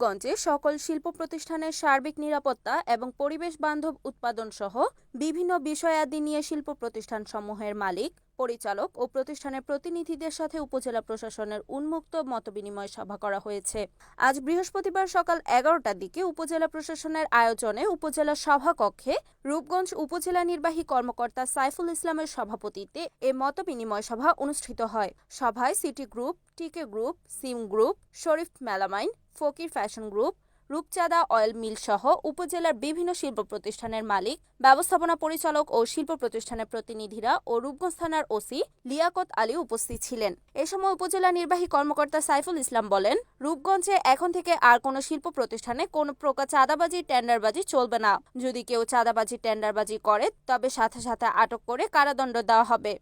রূপগঞ্জে সকল শিল্প প্রতিষ্ঠানের সার্বিক নিরাপত্তা এবং পরিবেশ বান্ধব উৎপাদন সহ বিভিন্ন বিষয়াদি নিয়ে শিল্প প্রতিষ্ঠান সমূহের মালিক পরিচালক ও প্রতিষ্ঠানের প্রতিনিধিদের সাথে উপজেলা প্রশাসনের উন্মুক্ত মতবিনিময় সভা করা হয়েছে। আজ বৃহস্পতিবার সকাল এগারোটার দিকে উপজেলা প্রশাসনের আয়োজনে উপজেলা সভাকক্ষে রূপগঞ্জ উপজেলা নির্বাহী কর্মকর্তা সাইফুল ইসলামের সভাপতিত্বে এ মতবিনিময় সভা অনুষ্ঠিত হয়। সভায় City group, TK group, SIM group, Sharif melamine, Fakir fashion group Rupchanda oil mill সহ উপজেলার বিভিন্ন শিল্প প্রতিষ্ঠানের মালিক, ব্যবস্থাপনা পরিচালক ও শিল্প প্রতিষ্ঠানের প্রতিনিধিরা ও রূপগঞ্জ থানার ওসি লিয়াকত আলী উপস্থিত ছিলেন। এ সময় উপজেলা নির্বাহী কর্মকর্তা সাইফুল ইসলাম বলেন, রূপগঞ্জে এখন থেকে আর কোনো শিল্প প্রতিষ্ঠানে কোনো প্রকার চাঁদাবাজি, টেন্ডারবাজি চলবে না। যদি কেউ চাঁদাবাজি, টেন্ডারবাজি করে, তবে সাথে সাথে আটক করে কারাদণ্ড দেওয়া হবে।